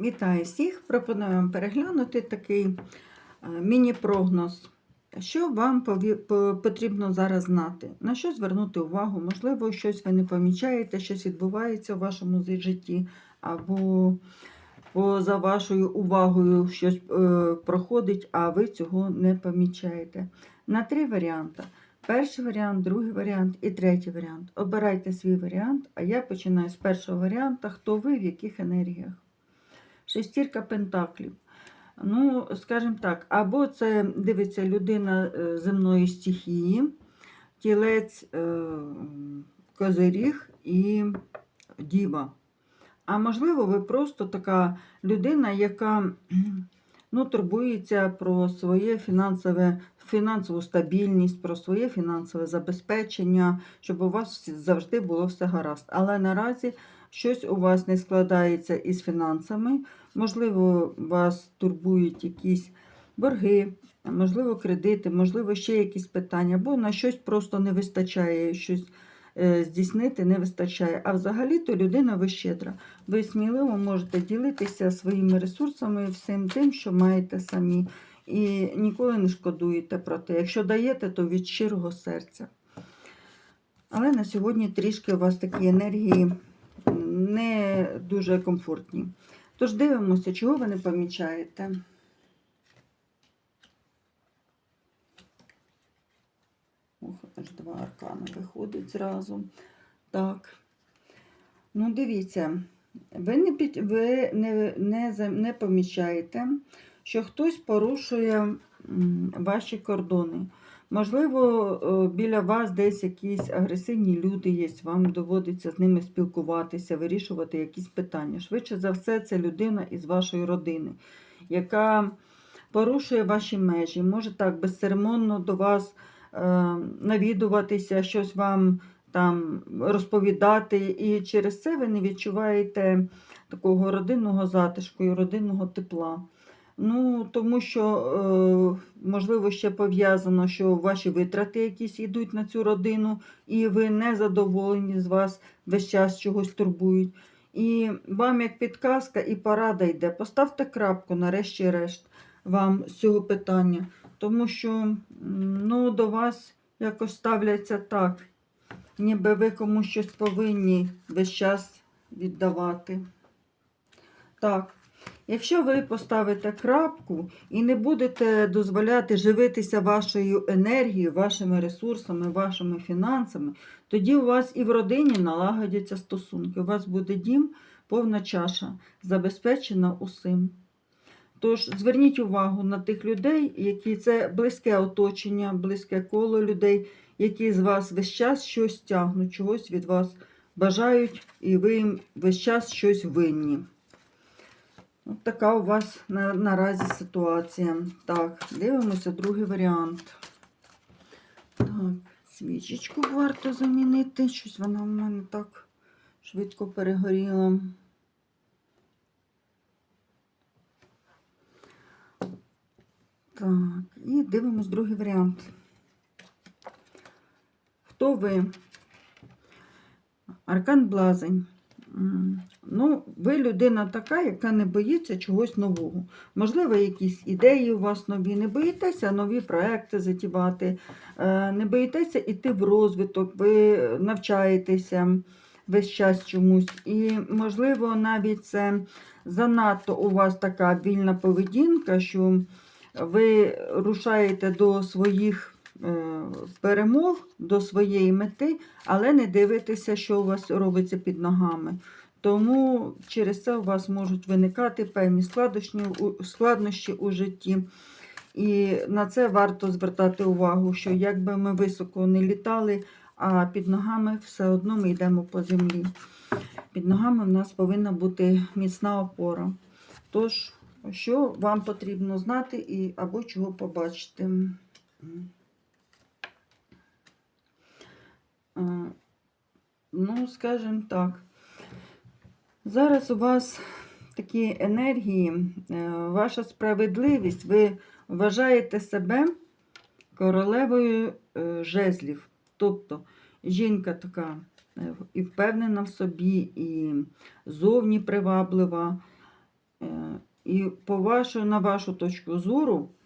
Вітаю всіх! Пропоную вам переглянути такий е, міні-прогноз. Що вам потрібно зараз знати? На що звернути увагу? Можливо, щось ви не помічаєте, щось відбувається у вашому житті, або поза вашою увагою щось е, проходить, а ви цього не помічаєте. На три варіанти. Перший варіант, другий варіант і третій варіант. Обирайте свій варіант, а я починаю з першого варіанта. Хто ви, в яких енергіях? Шестірка пентаклів. Ну, скажімо так, або це дивиться людина е, земної стихії, тілець, е, козиріг і діва. А можливо, ви просто така людина, яка ну, турбується про своє фінансове, фінансову стабільність, про своє фінансове забезпечення, щоб у вас завжди було все гаразд. Але наразі щось у вас не складається із фінансами. Можливо, вас турбують якісь борги, можливо, кредити, можливо, ще якісь питання, або на щось просто не вистачає, щось е, здійснити не вистачає. А взагалі-то людина ви щедра. Ви сміливо можете ділитися своїми ресурсами, всім тим, що маєте самі. І ніколи не шкодуєте про те. Якщо даєте, то від щирого серця. Але на сьогодні трішки у вас такі енергії не дуже комфортні. Тож дивимося, чого ви не помічаєте. Ох, аж два аркани виходить зразу. Так. Ну, дивіться, ви не, ви не, не, не помічаєте, що хтось порушує ваші кордони. Можливо, е, біля вас десь якісь агресивні люди є, вам доводиться з ними спілкуватися, вирішувати якісь питання. Швидше за все, це людина із вашої родини, яка порушує ваші межі, може так безцеремонно до вас е, навідуватися, щось вам там розповідати, і через це ви не відчуваєте такого родинного затишку і родинного тепла. Ну, тому що, е, можливо, ще пов'язано, що ваші витрати якісь йдуть на цю родину, і ви не задоволені з вас весь час чогось турбують. І вам як підказка і порада йде. Поставте крапку нарешті-решт вам з цього питання, тому що ну, до вас якось ставляться так, ніби ви комусь щось повинні весь час віддавати. Так. Якщо ви поставите крапку і не будете дозволяти живитися вашою енергією, вашими ресурсами, вашими фінансами, тоді у вас і в родині налагодяться стосунки. У вас буде дім, повна чаша, забезпечена усім. Тож зверніть увагу на тих людей, які це близьке оточення, близьке коло людей, які з вас весь час щось тягнуть, чогось від вас бажають, і ви їм весь час щось винні. От така у вас на, наразі ситуація. Так, дивимося другий варіант. Так, свічечку варто замінити. Щось вона в мене так швидко перегоріла. Так, і дивимось другий варіант. Хто ви? Аркан Блазень. Ну, ви людина така, яка не боїться чогось нового. Можливо, якісь ідеї у вас нові. Не боїтеся нові проекти затівати, е, не боїтеся йти в розвиток, ви навчаєтеся весь час чомусь. І, можливо, навіть це занадто у вас така вільна поведінка, що ви рушаєте до своїх перемог, до своєї мети, але не дивитеся, що у вас робиться під ногами. Тому через це у вас можуть виникати певні складнощі, у- житті. І на це варто звертати увагу, що як би ми високо не літали, а під ногами все одно ми йдемо по землі. Під ногами в нас повинна бути міцна опора. Тож, що вам потрібно знати і або чого побачити? А, Ну, скажімо так. Зараз у вас такі енергії, е, ваша справедливість, ви вважаєте себе королевою е, жезлів. Тобто жінка така е, і впевнена в собі, і зовні приваблива. Е, І по вашу, на вашу точку зору е,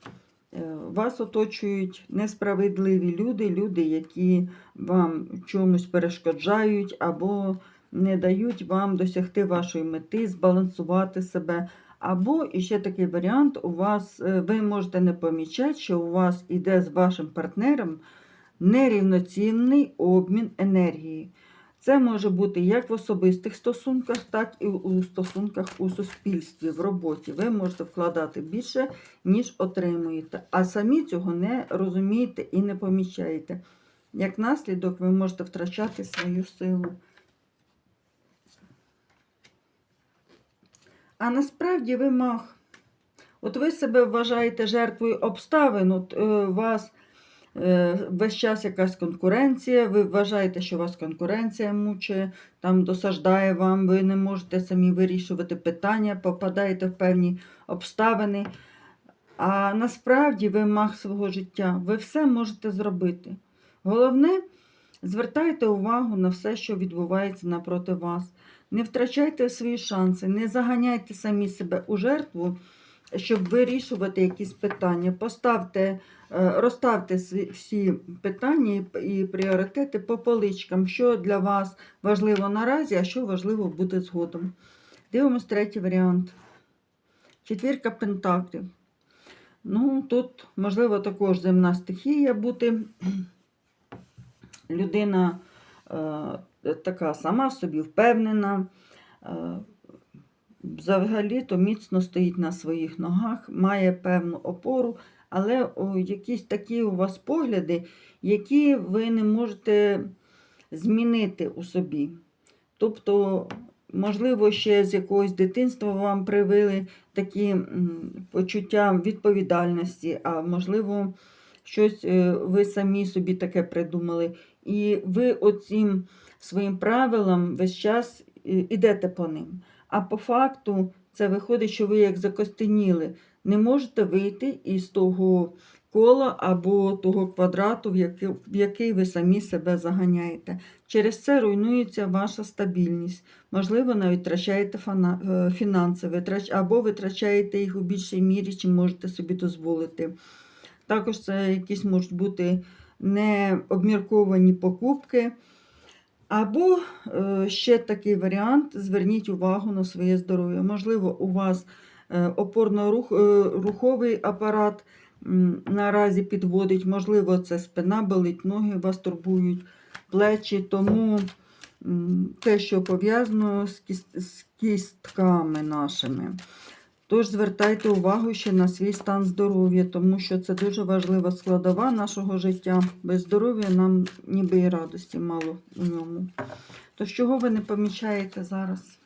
вас оточують несправедливі люди, люди, які вам чомусь перешкоджають або не дають вам досягти вашої мети, збалансувати себе. Або і ще такий варіант, у вас е, ви можете не помічати, що у вас іде з вашим партнером нерівноцінний обмін енергії. Це може бути як в особистих стосунках, так і у стосунках у суспільстві, в роботі. Ви можете вкладати більше, ніж отримуєте, а самі цього не розумієте і не помічаєте. Як наслідок, ви можете втрачати свою силу. А насправді ви мах. От ви себе вважаєте жертвою обставин, от е, вас весь час якась конкуренція, ви вважаєте, що вас конкуренція мучає, там досаждає вам, ви не можете самі вирішувати питання, попадаєте в певні обставини. А насправді ви мах свого життя, ви все можете зробити. Головне, звертайте увагу на все, що відбувається напроти вас. Не втрачайте свої шанси, не заганяйте самі себе у жертву, щоб вирішувати якісь питання. Поставте, е, розставте всі питання і- пріоритети по поличкам, що для вас важливо наразі, а що важливо буде згодом. Дивимось третій варіант. Четвірка пентаклів. Ну, тут, можливо, також земна стихія бути. Людина е, така сама в собі впевнена. Е, взагалі-то міцно стоїть на своїх ногах, має певну опору, але якісь такі у вас погляди, які ви не можете змінити у собі. Тобто, можливо, ще з якогось дитинства вам привили такі почуття відповідальності, а можливо, щось е, ви самі собі таке придумали. І ви оцім своїм правилам весь час е, ідете по ним. А по факту це виходить, що ви як закостеніли, не можете вийти із того кола або того квадрату, в який, в який ви самі себе заганяєте. Через це руйнується ваша стабільність. Можливо, навіть втрачаєте е, фінанси, або витрачаєте їх у більшій мірі, чим можете собі дозволити. Також це якісь можуть бути необмірковані покупки. Або е, ще такий варіант: зверніть увагу на своє здоров'я. Можливо, у вас е, опорно-руховий апарат наразі підводить, можливо, це спина болить, ноги вас турбують, плечі, тому те, що пов'язано з кістками нашими. Тож звертайте увагу ще на свій стан здоров'я, тому що це дуже важлива складова нашого життя. Без здоров'я нам ніби і радості мало у ньому. Тож чого ви не помічаєте зараз?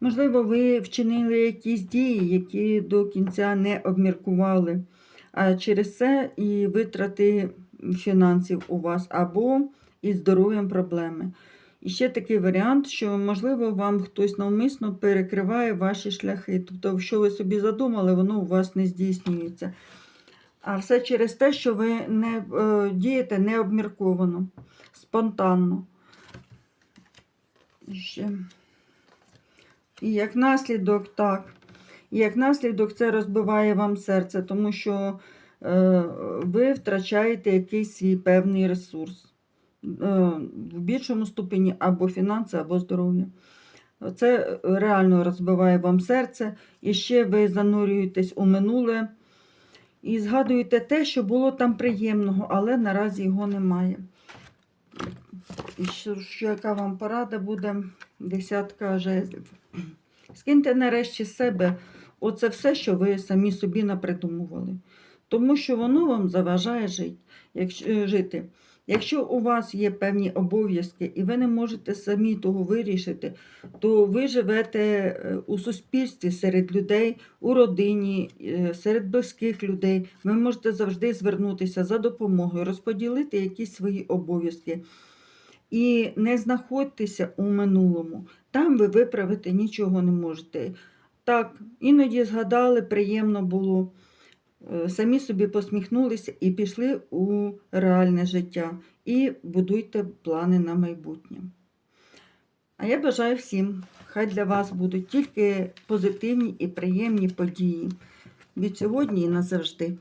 Можливо, ви вчинили якісь дії, які до кінця не обміркували, а через це і витрати фінансів у вас або із здоров'ям проблеми. І ще такий варіант, що, можливо, вам хтось навмисно перекриває ваші шляхи. Тобто, що ви собі задумали, воно у вас не здійснюється. А все через те, що ви не е, дієте необмірковано, спонтанно. І Ще. І як наслідок, так. І як наслідок це розбиває вам серце, тому що е, ви втрачаєте якийсь свій певний ресурс. Е, в більшому ступені або фінанси, або здоров'я. Це реально розбиває вам серце, і ще ви занурюєтесь у минуле і згадуєте те, що було там приємного, але наразі його немає. І що, що яка вам порада буде? Десятка жезлів. Скиньте нарешті себе оце все, що ви самі собі напридумували. Тому що воно вам заважає жити. Якщо, у вас є певні обов'язки і ви не можете самі того вирішити, то ви живете е, у суспільстві серед людей, у родині, е, серед близьких людей. Ви можете завжди звернутися за допомогою, розподілити якісь свої обов'язки. І не знаходьтеся у минулому. Там ви виправити нічого не можете. Так, іноді згадали, приємно було. Е, самі собі посміхнулися і пішли у реальне життя. І будуйте плани на майбутнє. А я бажаю всім, хай для вас будуть тільки позитивні і приємні події від сьогодні і назавжди.